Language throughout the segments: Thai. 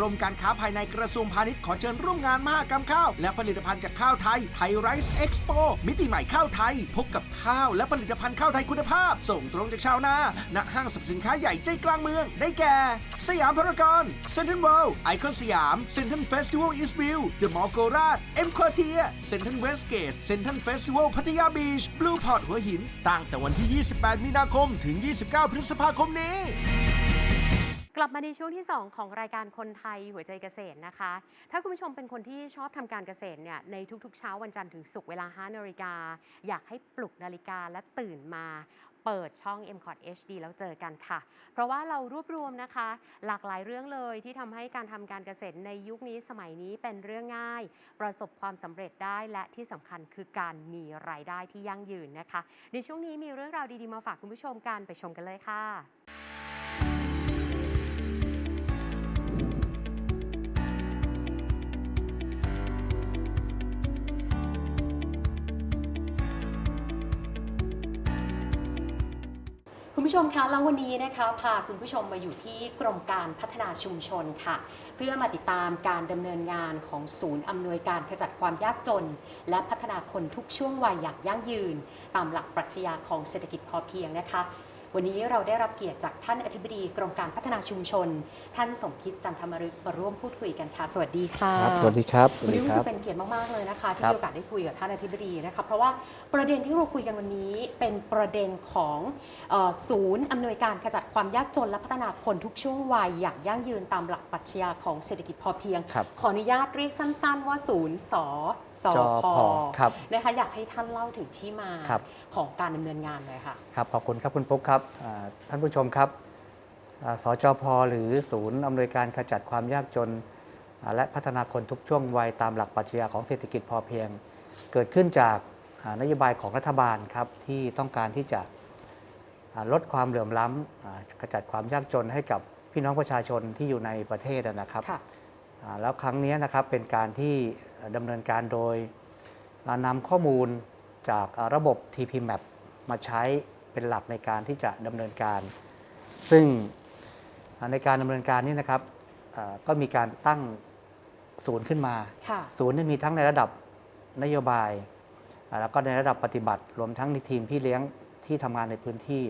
กรมการค้าภายในกระทรวงพาณิชย์ขอเชิญร่วมงานมหกรรมข้าว และผลิตภัณฑ์จากข้าวไทยไทยไรซ์เอ็กซ์โปมิติใหม่ข้าวไทย พบกับข้าวและผลิตภัณฑ์ข้าวไทยคุณภาพ ส่งตรงจากชาวนาณห้างสรรพสินค้าใหญ่ใจกลางเมือง ได้แก่ สยามพารากอนเซ็นทรัลเวิลด์ไอคอนสยามเซ็นทรัลเฟสติวัลอีสต์วิวเดอะมอลล์โกราชเอ็มควอเทียเซ็นทรัลเวสเกตเซ็นทรัลเฟสติวัลพัทยาบีชบลูพอร์ตหัวหินตั้งแต่วันที่ 28 มีนาคม ถึง 29 พฤษภาคมนี้ ลับมาในช่วงที่ 2 ของรายการคนไทยหัวใจเกษตรนะคะ ถ้าคุณผู้ชมเป็นคนที่ชอบทำการเกษตรเนี่ยในทุกๆ เช้าวันจันทร์ถึงศุกร์เวลา 5นาฬิกา อยากให้ปลุกนาฬิกาและตื่นมาเปิดช่อง m c o t HD แล้วเจอกันค่ะ เพราะว่าเรารวบรวมนะคะ หลากหลายเรื่องเลยที่ทำให้การทำการเกษตรในยุคนี้สมัยนี้เป็นเรื่องง่าย ประสบความสำเร็จได้และที่สำคัญคือการมีรายได้ที่ยั่งยืนนะคะ ในช่วงนี้มีเรื่องราวดีๆมาฝากคุณผู้ชมกันไปชมกันเลยค่ะ คุณผู้ชมคะแล้ววันนี้นะคะพาคุณผู้ชมมาอยู่ที่กรมการพัฒนาชุมชนค่ะ เพื่อมาติดตามการดำเนินงานของศูนย์อำนวยการขจัดความยากจน และพัฒนาคนทุกช่วงวัยอย่างยั่งยืน ตามหลักปรัชญาของเศรษฐกิจพอเพียงนะคะ วันนี้เราได้รับเกียรติจากท่านอธิบดีกรมการพัฒนาชุมชน ท่านสมคิดจันทมฤกษ์มาร่วมพูดคุยกันค่ะ สวัสดีค่ะครับสวัสดีครับสวัวันสดีนี้รู้คสึรักบเป็นเกียรติมากๆเลยนะคะ ที่ครับมีโอกาสได้คุยกับท่านอธิบดีนะคะเพราะว่าประเด็นที่เราคุยกันวันนี้เป็นประเด็นของเออศูนย์อำนวยการขจัดความยากจนและพัฒนาคนทุกช่วงวัยอย่างยั่งยืนตามหลักปรัชญาของเศรษฐกิจพอเพียงครับขออนุญาตเรียกสั้น ๆ ว่าศูนย์ส จจพพครับนะคะอยากให้ท่านเล่าถึงที่มาครับของการดำเนินงานเลยค่ะครับขอบคุณครับคุณปุ๊กครับอ่าท่านผู้ชมครับอ่าสจพหรือศูนย์อำนวยการขจัดความยากจนอ่าและพัฒนาคนทุกช่วงวัยตามหลักปรัชญาของเศรษฐกิจพอเพียง เกิดขึ้นจากอ่านโยบายของรัฐบาลครับที่ต้องการที่จะอ่าลดความเหลื่อมล้ำอ่าขจัดความยากจนให้กับพี่น้องประชาชนที่อยู่ในประเทศนะครับค่ะอ่าแล้วครั้งนี้นะครับเป็นการที่เอ่อ ดำเนินการโดยอ่านำข้อมูลจากอ่าระบบ TP Map มาใช้เป็นหลักในการที่จะดำเนินการ ซึ่งอ่าในการดำเนินการนี้นะครับอ่าก็มีการตั้งศูนย์ขึ้นมาค่ะศูนย์นี่มีทั้งในระดับนโยบายอ่าแล้วก็ในระดับปฏิบัติรวมทั้งในทีมพี่เลี้ยงที่ทำงานในพื้นที่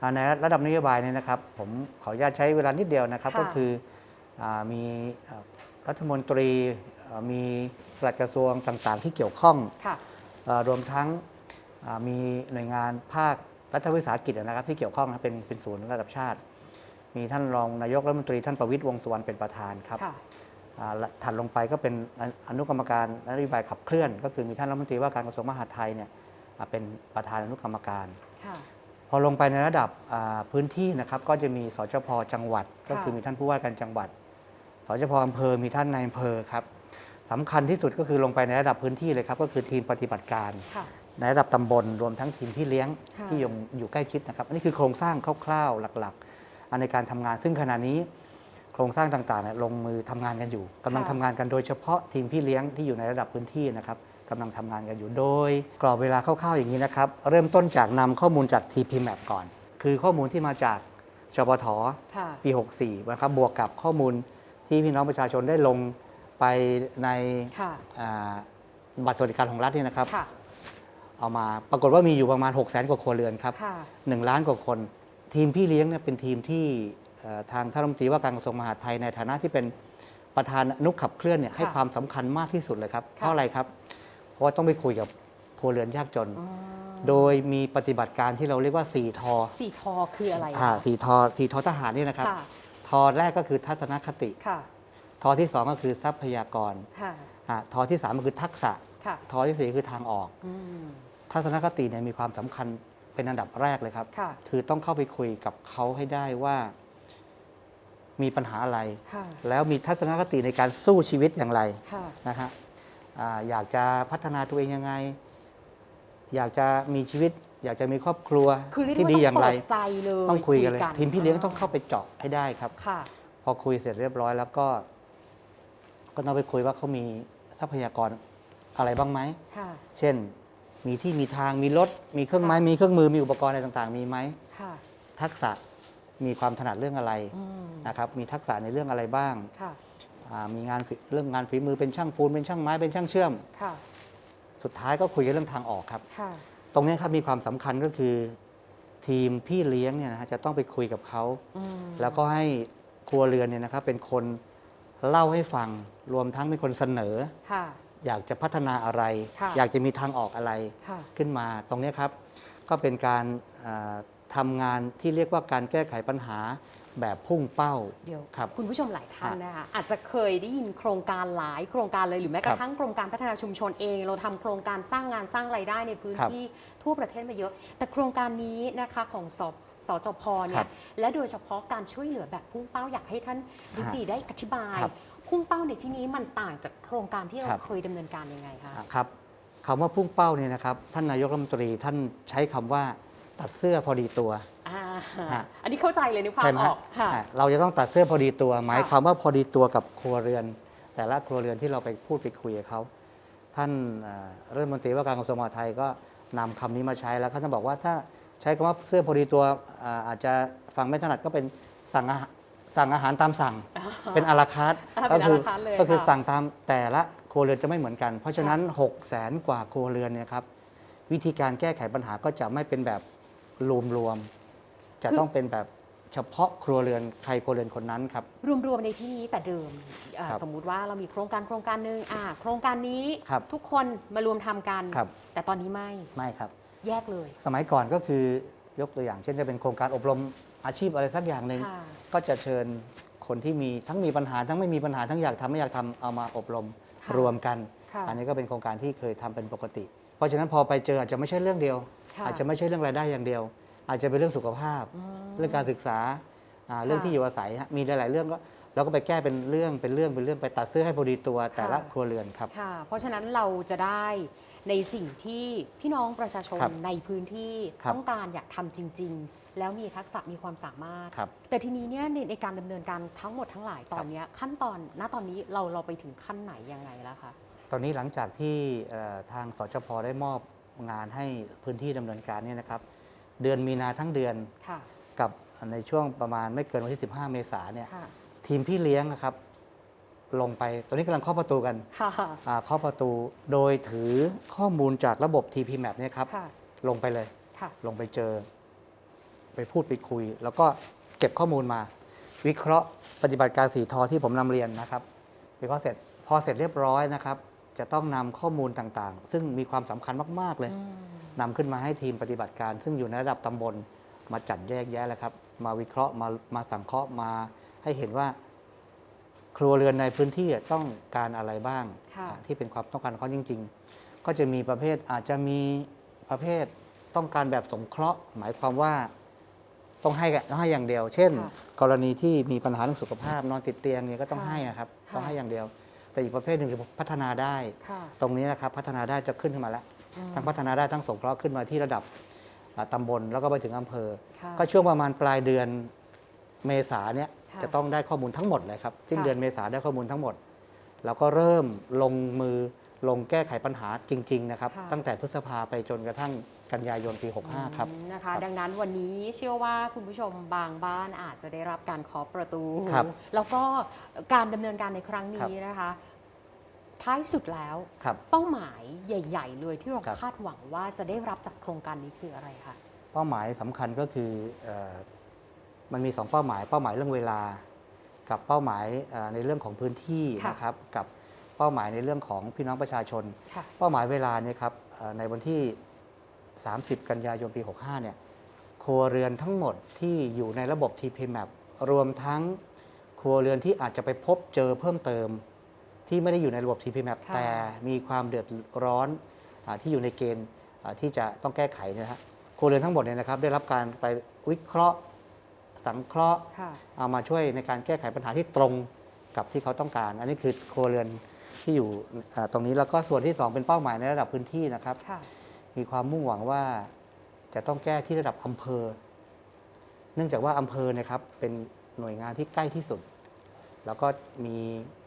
อ่าในระดับนโยบายเนี่ยนะครับ ผมขออนุญาตใช้เวลานิดเดียวนะครับค่ะก็คืออามีอ่ารัฐมนตรีอ่า มีปลัดกระทรวงต่างๆ ที่เกี่ยวข้องค่ะอ่ารวมทั้งอ่ามีหน่วยงานภาครัฐวิสาหกิจนะครับที่เกี่ยวข้องนะเป็นเป็นศูนย์ระดับชาติ มีท่านรองนายกรัฐมนตรีท่านประวิตยวงษ์สุวรรณเป็นประธานครับค่ะอ่าและถัดลงไปก็เป็นออนุกรรมการนโยบายขับเคลื่อน ก็คือมีท่านรัฐมนตรีว่าการกระทรวงมหาดไทยเนี่ยอ่าเป็นประธานอนุกรรมการ ค่ะ พอลงไปในระดับอ่าพื้นที่นะครับก็จะมีสจพจังหวัด ก็คือมีท่านผู้ว่าการจังหวัดสจพอำเภอมีท่านนายอำเภอครับ สำคัญที่สุดก็คือลงไปในระดับพื้นที่เลยครับ ก็คือทีมปฏิบัติการค่ะในระดับตำบลรวมทั้งทีมพี่เลี้ยงค่ะที่อยู่อยู่ใกล้ชิดนะครับ อันนี้คือโครงสร้างคร่าวๆหลักๆอันในการทำงานซึ่งขณะนี้ โครงสร้างต่างๆเนี่ยลงมือทำงานกันอยู่กำลังทำงานกันโดยเฉพาะทีมพี่เลี้ยงที่อยู่ในระดับพื้นที่นะครับกำลังทำงานกันอยู่โดย กรอบเวลาคร่าวๆอย่างนี้นะครับ เริ่มต้นจากนำข้อมูลจาก TP Map ก่อน คือข้อมูลที่มาจากชปทค่ะปี 64นะครับบวกกับข้อมูลที่พี่น้องประชาชนได้ลง ไปในค่ะ อ่าบัตรสวัสดิการของรัฐเนี่ยนะครับ ค่ะ เอามาปรากฏว่ามีอยู่ประมาณ 6 0แสนกว่าครัวเรือนครับค่ะ1ล้านกว่าคน ทีมพี่เลี้ยงเนี่ยเป็นทีมที่เอ่อทางท่านรัฐมนตรีว่าการกระทรวงมหาดไทยในฐานะที่เป็นประธานอนุขับเคลื่อนเนี่ยให้ค่ะความสำคัญมากที่สุดเลยครับค่ะเพราะอะไรครับ เพราะว่าต้องไปคุยกับครัวเรือนยากจน อ๋อโดยมีปฏิบัติการที่เราเรียกว่า4ทอสี่ทอคืออะไรอะอ่าคะสี่ทอสี่ทอทหารนี่นะครับ ค่ะ ทอแรกก็คือทัศนคติ ค่ะ ทอที่ 2 ก็คือทรัพยากรค่ะอ่าทอที่ 3 ก็คือทักษะ ค่ะทอที่สี่คือทางออก อืมทัศนคติเนี่ยมีความสำคัญเป็นอันดับแรกเลยครับ ค่ะคือต้องเข้าไปคุยกับเขาให้ได้ว่า มีปัญหาอะไร ค่ะแล้วมีทัศนคติในการสู้ชีวิตอย่างไรค่ะ นะฮะอ่าอยากจะพัฒนาตัวเองยังไง อยากจะมีชีวิต อยากจะมีครอบครัวคือเรียกที่ว่าดีต้ออย่างไร เปิดใจเลยต้องคุยกันเลย ทีมพี่เลี้ยงต้องาเข้าไปเจาะให้ได้ครับ ค่ะ พอคุยเสร็จเรียบร้อยแล้วก็ ก็ต้องไปคุยว่าเขามีทรัพยากรอะไรบ้างไหม ค่ะ เช่น มีที่มีทางมีรถ มีเครื่องไม้ค่ะมีเครื่องมือมีอุปกรณ์อะไรต่างๆ มีไหม ค่ะ ทักษะมีความถนัดเรื่องอะไรอืมนะครับ มีทักษะในเรื่องอะไรบ้างค่ะ อ่ามีงานฝีเรื่องงานฝีมือเป็นช่างปูนเป็นช่างไม้เป็นช่างเชื่อม ค่ะ สุดท้ายก็คุยกันเรื่องทางออกครับ ค่ะ ตรงนี้ครับมีความสำคัญก็คือ ทีมพี่เลี้ยงเนี่ยนะฮะจะต้องไปคุยกับเขา อืมแล้วก็ให้ครัวเรือนเนี่ยนะครับเป็นคน เล่าให้ฟังรวมทั้งเป็นคนเสนอ ค่ะ อยากจะพัฒนาอะไร ค่ะอยากจะมีทางออกอะไรค่ะ ขึ้นมาตรงนี้ครับ ก็เป็นการอ่าทำงานที่เรียกว่าการแก้ไขปัญหาแบบพุ่งเป้าเดี๋ยวครับ คุณผู้ชมหลายท่านฮะนะคะอาจจะเคยได้ยินโครงการหลายโครงการเลยหรือแม้กครัระบทั่งโครงการพัฒนาชุมชนเอง เราทำโครงการสร้างงานสร้างรายได้ในพื้นครับ ที่ทั่วประเทศมาเยอะ แต่โครงการนี้นะคะของส สจพเนี่ครัยบและโดยเฉพาะการช่วยเหลือแบบพุ่งเป้าอยากให้ท่านดิตีได้อธิบาย ครับพุ่งเป้าในที่นี้มันต่างจากโครงการที่เราครับ เคยดำเนินการยังไงคะอะครับคำว่าพุ่งเป้าเนี่ยนะครับท่านนายกรัฐมนตรีท่านใช้คำว่าตัดเสื้อพอดีตัว อ่าฮะ อันนี้เข้าใจเลยนึกภาพใช่ไหมอฮะอกค่ะ อะเราจะต้องตัดเสื้อพอดีตัว หมายความว่าพอดีตัวกับครัวเรือน แต่ละครัวเรือนที่เราไปพูดไปคุยกับเขาท่านเอ่อรัฐมนตรีว่าการกระทรวงมหาดไทยก็นำคำนี้มาใช้แล้วเขาจะบอกว่าถ้า ใช้คำว่าเสื้อพอดีตัวอ่าอาจจะฟังไม่ถนัดก็เป็นสั่งอาหารสั่งอาหารตามสั่ง เป็นอาราคาร์ทอ่าเป็นก็คื à la carte เลยก็คือค่ะ สั่งตามแต่ละครัวเรือนจะไม่เหมือนกัน เพราะฉะนั้น6 0 0แสนกว่าครัวเรือนเนี่ยครับวิธีการแก้ไขปัญหาก็จะไม่เป็นแบบรวมๆจะต้องเป็นแบบเฉพาะครัวเรือนใครครัวเรือนคนนั้นครับ รวมๆในที่นี้แต่เดิมอ่าครับสมมุติว่าเรามีโครงการโครงการหนึ่งอ่าโครงการนี้ครับทุกคนมารวมทำกัน ครับ แต่ตอนนี้ไม่ ไม่ครับ แยกเลย สมัยก่อนก็คือยกตัวอย่าง เช่นจะเป็นโครงการอบรมอาชีพอะไรสักอย่างหนึ่งค่ะก็จะเชิญคนที่มีทั้งมีปัญหาทั้งไม่มีปัญหาทั้งอยากทำไม่อยากทำเอามาอบรมค่ะรวมกัน ค่ะอันนี้ก็เป็นโครงการที่เคยทำเป็นปกติ เพราะฉะนั้นพอไปเจออาจจะไม่ใช่เรื่องเดียว ค่อาจจะไม่ใช่เรื่องรายได้อย่างเดียว อาจจะเป็นเรื่องสุขภาพ อืม เรื่องการศึกษาอ่าเรื่องที่อยู่อาศัยฮะมีหลาย ๆ เรื่องก็เราก็ไปแก้เป็นเรื่องเป็นเรื่องเป็นเรื่องไปตัดเสื้อให้พอดีตัวแต่ละค่ะ ครัวเรือนครับ ค่ะ เพราะฉะนั้นเราจะได้ ในสิ่งที่พี่น้องประชาชนครับในพื้นที่ครับต้องการอยากทำจริง ๆ แล้วมีทักษะมีความสามารถครับแต่ทีนี้เนี่ยในในการดำเนินการทั้งหมดทั้งหลายตอนเนี้ยขั้นตอนณตอนนี้เราเราไปถึงขั้นไหนยังไงแล้วคะตอนนี้หลังจากที่เอ่อทางสจพได้มอบงานให้พื้นที่ดำเนินการเนี่ยนะครับ เดือนมีนาทั้งเดือนค่ะกับในช่วงประมาณไม่เกินวันที่ 15 เมษายนเนี่ยค่ะทีมพี่เลี้ยงนะครับ ลงไป ตอนนี้กำลังเคาะประตูกันค่ะอ่าเคาะประตูโดยถือข้อมูลจากระบบ TP Map เนี่ยครับ ค่ะลงไปเลย ค่ะ ลงไปเจอ ไปพูดไปคุย แล้วก็เก็บข้อมูลมา วิเคราะห์ปฏิบัติการสีทอที่ผมนำเรียนนะครับ วิเคราะห์เสร็จพอเสร็จเรียบร้อยนะครับ จะต้องนำข้อมูลต่างๆ ซึ่งมีความสำคัญมากๆเลย อืม นำขึ้นมาให้ทีมปฏิบัติการ ซึ่งอยู่ในระดับตำบลมาจัดแยกแยะแล้วครับ มาวิเคราะห์มามาสังเคราะห์มาให้เห็นว่า ครัวเรือนในพื้นที่ต้องการอะไรบ้าง ค่ะ ที่เป็นความต้องการของเขาจริง ๆ ก็จะมีประเภทอาจจะมีประเภทต้องการแบบสงเคราะห์ หมายความว่าต้องให้ต้องให้อย่างเดียว เช่น ค่ะกรณีที่มีปัญหาเรื่องสุขภาพนอนติดเตียงเนี่ยก็ต้องค่ะให้อะครับค่ะ ต้องให้อย่างเดียว แต่อีกประเภทหนึ่งคือพัฒนาได้ ค่ะตรงนี้นะครับพัฒนาได้จะขึ้นขึ้นมาแล้ว อืมทั้งพัฒนาได้ทั้งสงเคราะห์ขึ้นมาที่ระดับอ่าตำบลแล้วก็ไปถึงอำเภอ ค่ะ ก็ช่วงประมาณปลายเดือนเมษาเนี่ยค่ะ จะต้องได้ข้อมูลทั้งหมดเลยครับสิ้นค่ะเดือนเมษาได้ข้อมูลทั้งหมด แล้วก็เริ่มลงมือลงแก้ไขปัญหาจริง ๆ นะครับ ค่ะ ตั้งแต่พฤษภาไปจนกระทั่งกันยายนปี 65 ครับ อืมนะคะครับดังนั้นวันนี้เชื่อว่าคุณผู้ชมบางบ้านอาจจะได้รับการเคาะประตู ครับแล้วก็การดำเนินการในครั้งครับนี้นะคะ ท้ายสุดแล้วครับ เป้าหมายใหญ่ ๆ เลยที่เราครับ คาดหวังว่าจะได้รับจากโครงการนี้คืออะไรคะ เป้าหมายสำคัญก็คือเออ มันมีสองเป้าหมาย เป้าหมายเรื่องเวลา กับเป้าหมายเอ่อในเรื่องของพื้นที่ค่ะนะครับกับเป้าหมายในเรื่องของพี่น้องประชาชนค่ะเป้าหมายเวลาเนี่ยครับเอ่อในวันที่ 30 กันยายนปี 65 เนี่ยครัวเรือนทั้งหมดที่อยู่ในระบบ TP Map รวมทั้งครัวเรือนที่อาจจะไปพบเจอเพิ่มเติม ที่ไม่ได้อยู่ในระบบ TP Map ค่ะแต่มีความเดือดร้อนอาที่อยู่ในเกณฑ์อ่าที่จะต้องแก้ไขเนยนะฮะครัวเรือนทั้งหมดเนี่ยนะครับ ได้รับการไปวิเคราะห์ สังเคราะห์ ค่ะ เอามาช่วยในการแก้ไขปัญหาที่ตรงกับที่เขาต้องการ อันนี้คือครัวเรือนที่อยู่อ่าตรงนี้แล้วก็ส่วนที่ 2 เป็นเป้าหมายในระดับพื้นที่นะครับ ค่ะ มีความมุ่งหวังว่าจะต้องแก้ที่ระดับอำเภอ เนื่องจากว่าอำเภอเนะครับเป็นหน่วยงานที่ใกล้ที่สุด แล้วก็มี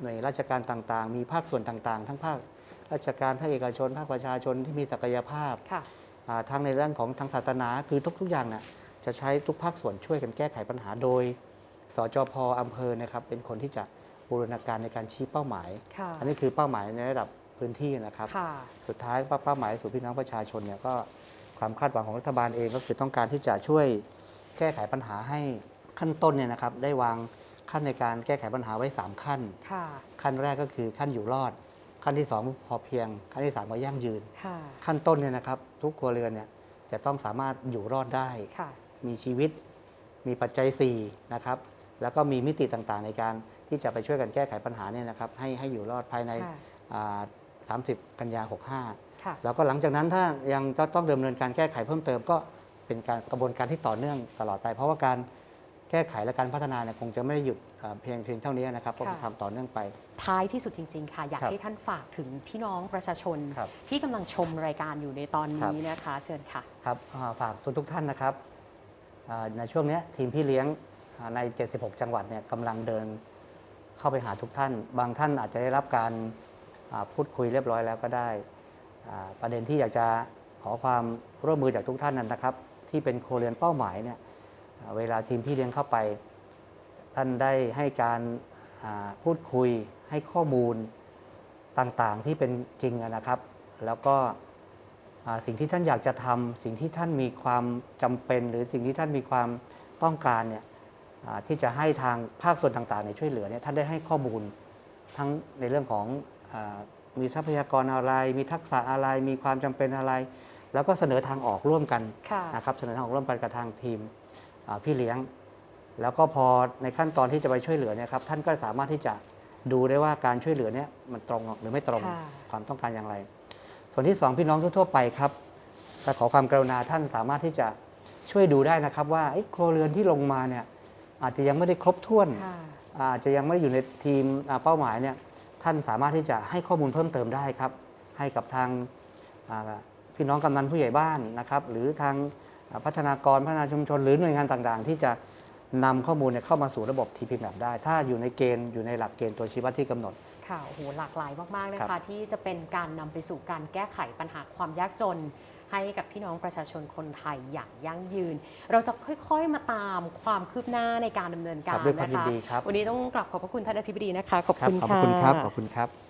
หน่วยราชการต่างๆ มีภาคส่วนต่างๆ ทั้งภาคราชการภาคเอกชน ภาคประชาชนที่มีศักยภาพค่ะ อ่าทั้งในเรื่องของทางศาสนาคือทุกๆอย่างนะ จะใช้ทุกภาคส่วนช่วยกันแก้ไขปัญหาโดยสจพอำเภอนะครับเป็นคนที่จะบูรณาการในการชี้เป้าหมาย ค่ะ อันนี้คือเป้าหมายในระดับพื้นที่นะครับ ค่ะ สุดท้ายเป้าหมายสู่พี่น้องประชาชนเนี่ยก็ความคาดหวังของรัฐบาลเองก็คือต้องการที่จะช่วยแก้ไขปัญหาให้ขั้นต้นเนี่ยนะครับ ได้วางขั้นในการแก้ไขปัญหาไว้ 3 ขั้น ค่ะ ขั้นแรกก็คือขั้นอยู่รอด ขั้นที่ 2 พอเพียง ขั้นที่3ก็ยั่งยืน ค่ะ ขั้นต้นเนี่ยนะครับ ทุกครัวเรือนเนี่ยจะต้องสามารถอยู่รอดได้ ค่ะ มีชีวิต มีปัจจัย4นะครับแล้วก็มีมิติต่างๆ ในการที่จะไปช่วยกันแก้ไขปัญหาเนี่ยนะครับให้ให้อยู่รอดภายในค่ะอ่า30 กันยา 65ค่ะแล้วก็หลังจากนั้นถ้ายังจะต้องดำเนินการแก้ไขเพิ่มเติมก็เป็นการกระบวนการที่ต่อเนื่องตลอดไป เพราะว่าการแก้ไขและการพัฒนาเนี่ยคงจะไม่ได้หยุดอ่าเพียงเพียงเท่านี้นะครับก็จะทำต่อเนื่องไป ท้ายที่สุดจริง ๆ ค่ะ อยากครับให้ท่านฝากถึงพี่น้องประชาชนครับที่กำลังชมรายการอยู่ในตอนครับนี้นะคะ เชิญค่ะครับอ่าฝากทุกทุกๆท่านนะครับอ่า ในช่วงนี้ทีมพี่เลี้ยงใน 76 จังหวัดเนี่ยกำลังเดินเข้าไปหาทุกท่าน บางท่านอาจจะได้รับการพูดคุยเรียบร้อยแล้วก็ได้ ประเด็นที่อยากจะขอความร่วมมือจากทุกท่านนั้นนะครับ ที่เป็นโครวเรือนเป้าหมายเนี่ยเวลาทีมพี่เลี้ยงเข้าไป ท่านได้ให้การพูดคุยให้ข้อมูลต่างๆที่เป็นจริงนะครับ แล้วก็ สิ่งที่ท่านอยากจะทำสิ่งที่ท่านมีความจำเป็น หรือสิ่งที่ท่านมีความต้องการเนี่ยอ่าที่จะให้ทางภาคส่วนต่างๆในยช่วยเหลือเนี่ยท่านได้ให้ข้อมูลทั้งในเรื่องของอามีทรัพยากรอะไร มีทักษะอะไร มีความจำเป็นอะไร แล้วก็เสนอทางออกร่วมกันค่ะนะครับเสนอทางออกร่วมกันกับทางทีมอ่าพี่เลี้ยง แล้วก็พอในขั้นตอนที่จะไปช่วยเหลือเนี่ยครับท่านก็สามารถที่จะดูได้ว่าการช่วยเหลือเนี่ยมันตรงหรือไม่ตรงค่ะความต้องการอย่างไร ส่วนที่สองพี่น้องทั่ว ๆ ไปครับแต่ขอความกรุณาท่านสามารถที่จะช่วยดูได้นะครับว่าเอ๊ะครัวเรือนที่ลงมาเนี่ยอาจจะยังไม่ได้ครบถ้วนค่ะอาจจะยังไม่ได้อยู่ในทีมอ่าเป้าหมายเนี่ยท่านสามารถที่จะให้ข้อมูลเพิ่มเติมได้ครับ ให้กับทางอ่าพี่น้องกำนันผู้ใหญ่บ้านนะครับ หรือทางอ่าพัฒนากรพัฒนาชุมชน หรือหน่วยงานต่างๆ ที่จะนำข้อมูลเนี่ยเข้ามาสู่ระบบ TP Map ได้ ถ้าอยู่ในเกณฑ์อยู่ในหลักเกณฑ์ตัวชี้วัดที่กำหนด ค่ะโอ้โหหลากหลายมาก ๆ นะครัคะ บ ที่จะเป็นการนำไปสู่การแก้ไขปัญหาความยากจน ให้กับพี่น้องประชาชนคนไทยอย่างยั่งยืน เราจะค่อยๆมาตามความคืบหน้าในการดำเนินคการัรบด้วยความนะยินคะ ดีครับวันนี้ต้องกลับขอบพระคุณท่านอธิบดีนะคะ ขอบครับคุณขอบค่ะ คุณครับขอบคุณครับ